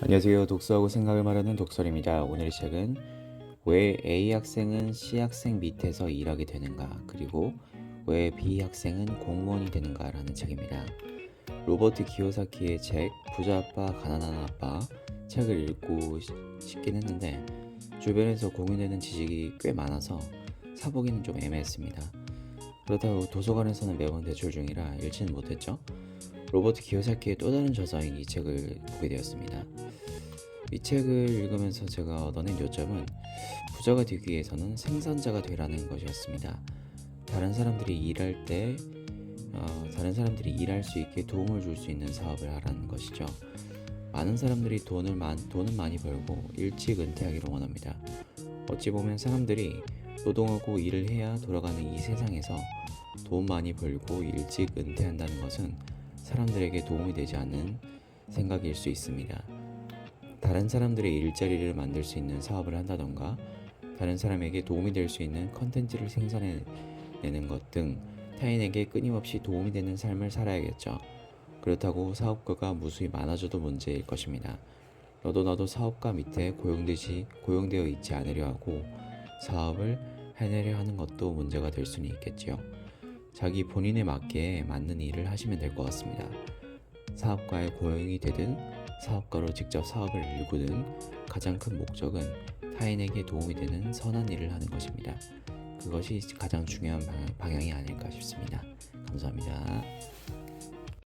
안녕하세요. 독서하고 생각을 말하는 독설입니다. 오늘의 책은 왜 A 학생은 C 학생 밑에서 일하게 되는가 그리고 왜 B 학생은 공무원이 되는가라는 책입니다. 로버트 기요사키의 책 부자 아빠 가난한 아빠 책을 읽고 시- 싶긴 했는데 주변에서 공유되는 지식이 꽤 많아서 사보기는 좀 애매했습니다. 그렇다고 도서관에서는 매번 대출 중이라 읽지는 못했죠. 로버트 기요사키의 또 다른 저자인 이 책을 보게 되었습니다. 이 책을 읽으면서 제가 얻어낸 요점은 부자가 되기 위해서는 생산자가 되라는 것이었습니다. 다른 사람들이 일할 때 어, 다른 사람들이 일할 수 있게 도움을 줄 수 있는 사업을 하라는 것이죠. 많은 사람들이 돈을 많, 돈은 많이 벌고 일찍 은퇴하기를 원합니다. 어찌 보면 사람들이 노동하고 일을 해야 돌아가는 이 세상에서 돈 많이 벌고 일찍 은퇴한다는 것은 사람들에게 도움이 되지 않는 생각일 수 있습니다. 다른 사람들의 일자리를 만들 수 있는 사업을 한다던가 다른 사람에게 도움이 될 수 있는 컨텐츠를 생산해내는 것 등 타인에게 끊임없이 도움이 되는 삶을 살아야겠죠. 그렇다고 사업가가 무수히 많아져도 문제일 것입니다. 너도 나도 사업가 밑에 고용되지, 고용되어 있지 않으려 하고 사업을 해내려 하는 것도 문제가 될 수는 있겠지요. 자기 본인에 맞게 맞는 일을 하시면 될 것 같습니다. 사업가의 고용이 되든 사업가로 직접 사업을 일구든 가장 큰 목적은 타인에게 도움이 되는 선한 일을 하는 것입니다. 그것이 가장 중요한 방향, 방향이 아닐까 싶습니다. 감사합니다.